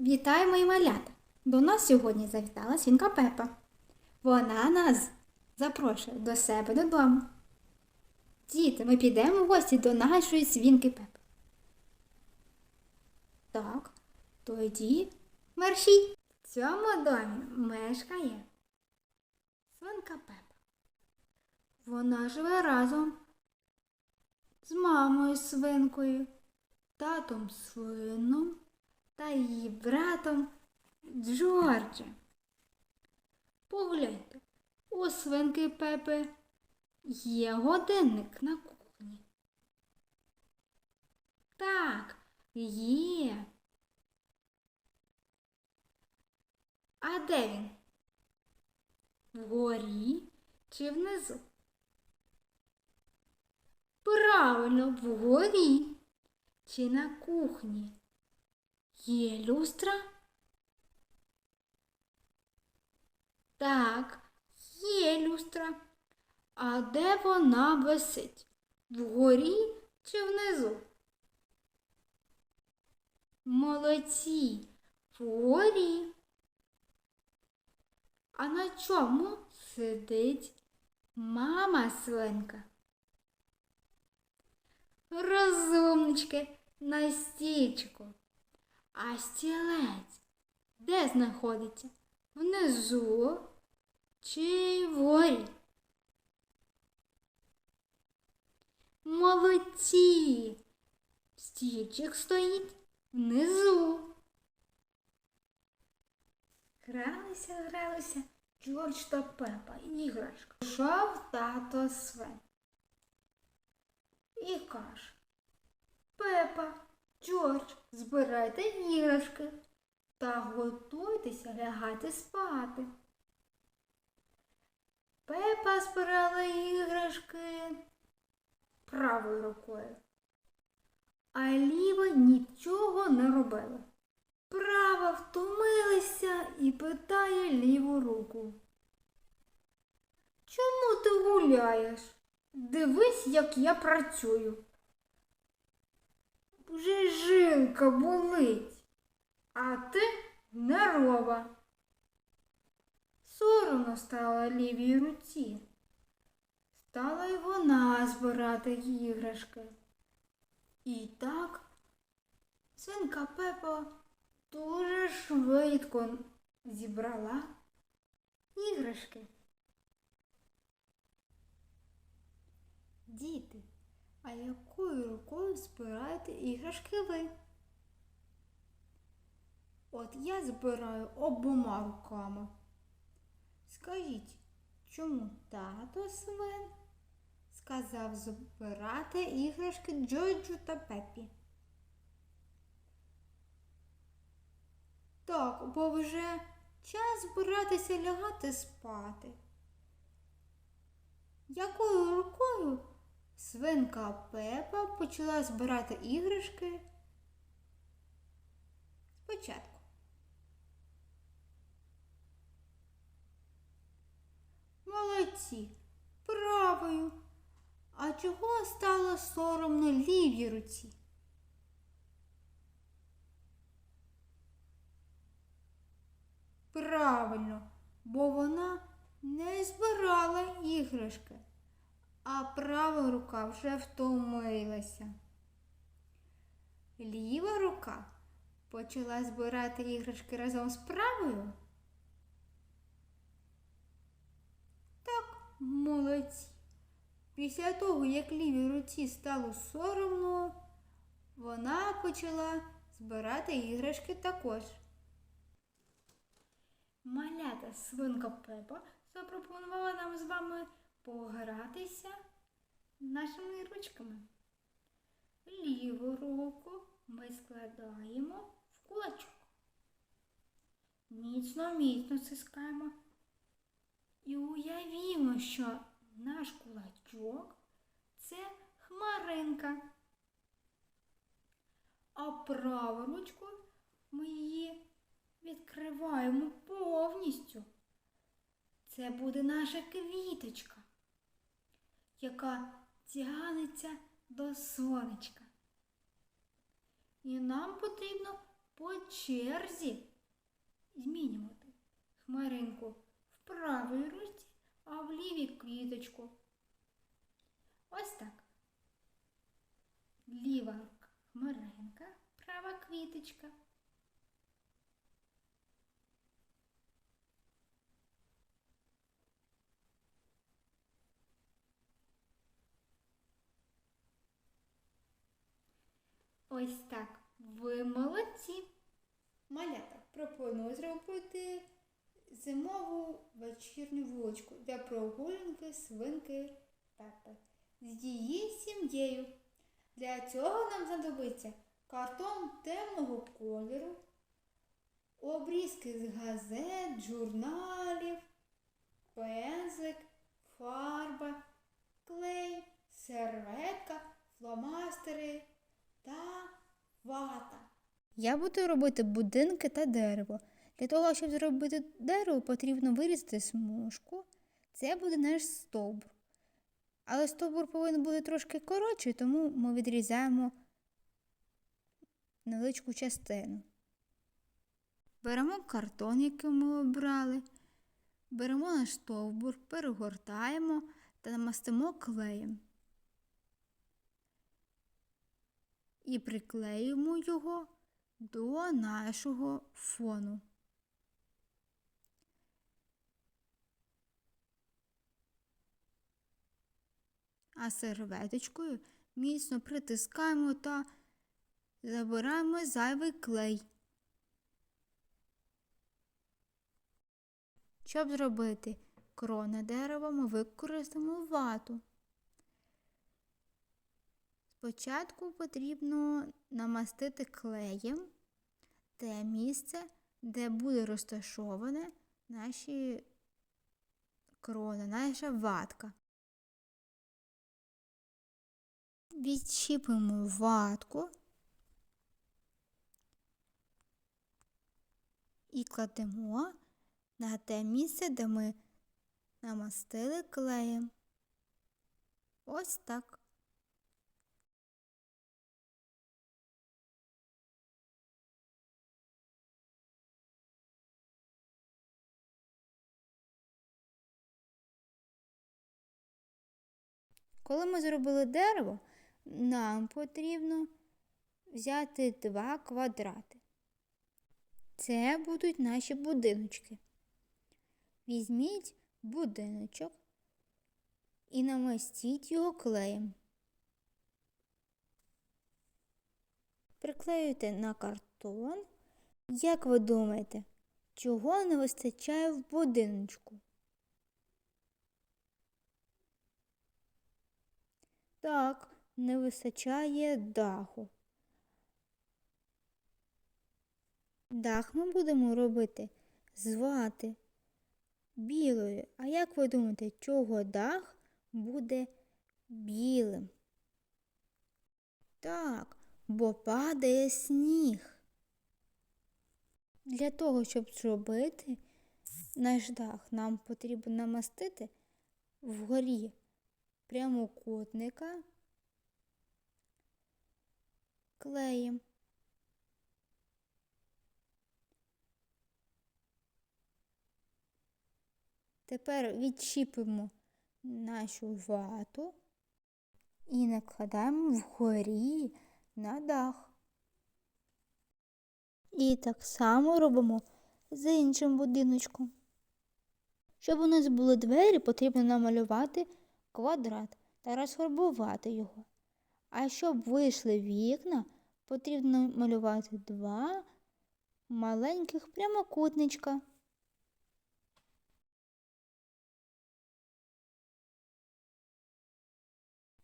Вітаю, мої малята! До нас сьогодні завітала свінка Пепа. Вона нас запрошує до себе додому. Діти, ми підемо в гості до нашої свінки Пепи. Так, тоді мерші. В цьому домі мешкає свинка Пепа. Вона живе разом з мамою свинкою, татом свином та її братом Джорджем. Погляньте, у свинки Пепи є годинник на кухні. Так, є. А де він? Вгорі чи внизу? Правильно, вгорі чи на кухні. Є люстра? Так, є люстра. А де вона висить? Вгорі чи внизу? Молодці, вгорі. А на чому сидить мама свинка? Розумнички на стічку. А стілець де знаходиться? Внизу чи вгорі? Молодці! Стільчик стоїть внизу. Гралися, гралися Джордж та Пепа, іграшка. Пішов тато Свен. І каже, Пепа, Джордж, збирайте іграшки та готуйтеся лягати спати. Пепа збирала іграшки правою рукою, а ліва нічого не робила. Права втомилася і питає ліву руку. Чому ти гуляєш? Дивись, як я працюю. Вже жилка болить, а ти нерова. Соромно стало лівій руці. Стала й вона збирати іграшки. І так свинка Пепа дуже швидко зібрала іграшки. Діти, а якою рукою збираєте іграшки ви? От я збираю обома руками. Скажіть, чому тато свин сказав збирати іграшки Джорджу та Пепі? Так, бо вже час збиратися лягати спати. Якою рукою свинка Пепа почала збирати іграшки спочатку? Молодці, правою. А чого стало соромно лівій руці? Правильно, бо вона не збирала іграшки, а права рука вже втомилася. Ліва рука почала збирати іграшки разом з правою. Так, молодці. Після того, як лівій руці стало соромно, вона почала збирати іграшки також. Малята свинка Пепа запропонувала нам з вами погратися нашими ручками. Ліву руку ми складаємо в кулачок. Міцно, міцно стискаємо. І уявімо, що наш кулачок це хмаринка. А праву ручку ми її відкриваємо повністю. Це буде наша квіточка, яка тягнеться до сонечка. І нам потрібно по черзі змінювати хмаринку в правій руці, а в лівій квіточку. Ось так. Ліва хмаринка, права квіточка. Ось так. Ви молодці. Малята, пропоную зробити зимову вечірню вуличку для прогулянки свинки Пепи з її сім'єю. Для цього нам знадобиться картон темного кольору, обрізки з газет, журналів, пензлик, фарба, клей, серветка, фломастери та вата. Я буду робити будинки та дерево. Для того, щоб зробити дерево, потрібно вирізати смужку. Це буде наш стовбур. Але стовбур повинен бути трошки коротший, тому ми відрізаємо невеличку частину. Беремо картон, який ми обрали, беремо наш стовбур, перегортаємо та намастимо клеєм. І приклеїмо його до нашого фону. А серветочкою міцно притискаємо та забираємо зайвий клей. Щоб зробити крони дерева, ми використаємо вату. Спочатку потрібно намастити клеєм те місце, де буде розташоване наші крони, наша ватка. Відчіпимо ватку і кладемо на те місце, де ми намастили клеєм. Ось так. Коли ми зробили дерево, нам потрібно взяти два квадрати. Це будуть наші будиночки. Візьміть будиночок і намастіть його клеєм. Приклеюйте на картон. Як ви думаєте, чого не вистачає в будиночку? Так, не вистачає даху. Дах ми будемо робити з вати білої. А як ви думаєте, чого дах буде білим? Так, бо падає сніг. Для того, щоб зробити наш дах, нам потрібно намастити вгорі прямокутника клеєм. Тепер відчіпимо нашу вату і накладаємо вгорі на дах. І так само робимо з іншим будиночком. Щоб у нас були двері, потрібно намалювати квадрат та розфарбувати його. А щоб вийшли вікна, потрібно малювати два маленьких прямокутничка.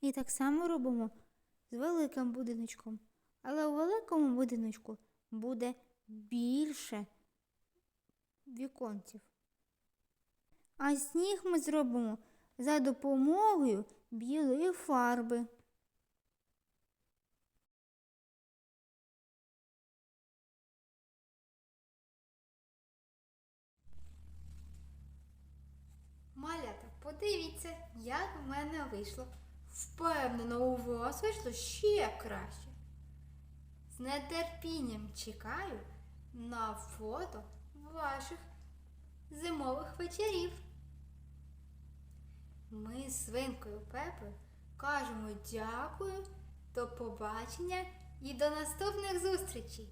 І так само робимо з великим будиночком. Але у великому будиночку буде більше віконців. А сніг ми зробимо за допомогою білої фарби. Малята, подивіться, як в мене вийшло. Впевнено, у вас вийшло ще краще. З нетерпінням чекаю на фото ваших зимових вечорів. Ми з свинкою Пепи кажемо дякую, до побачення і до наступних зустрічей!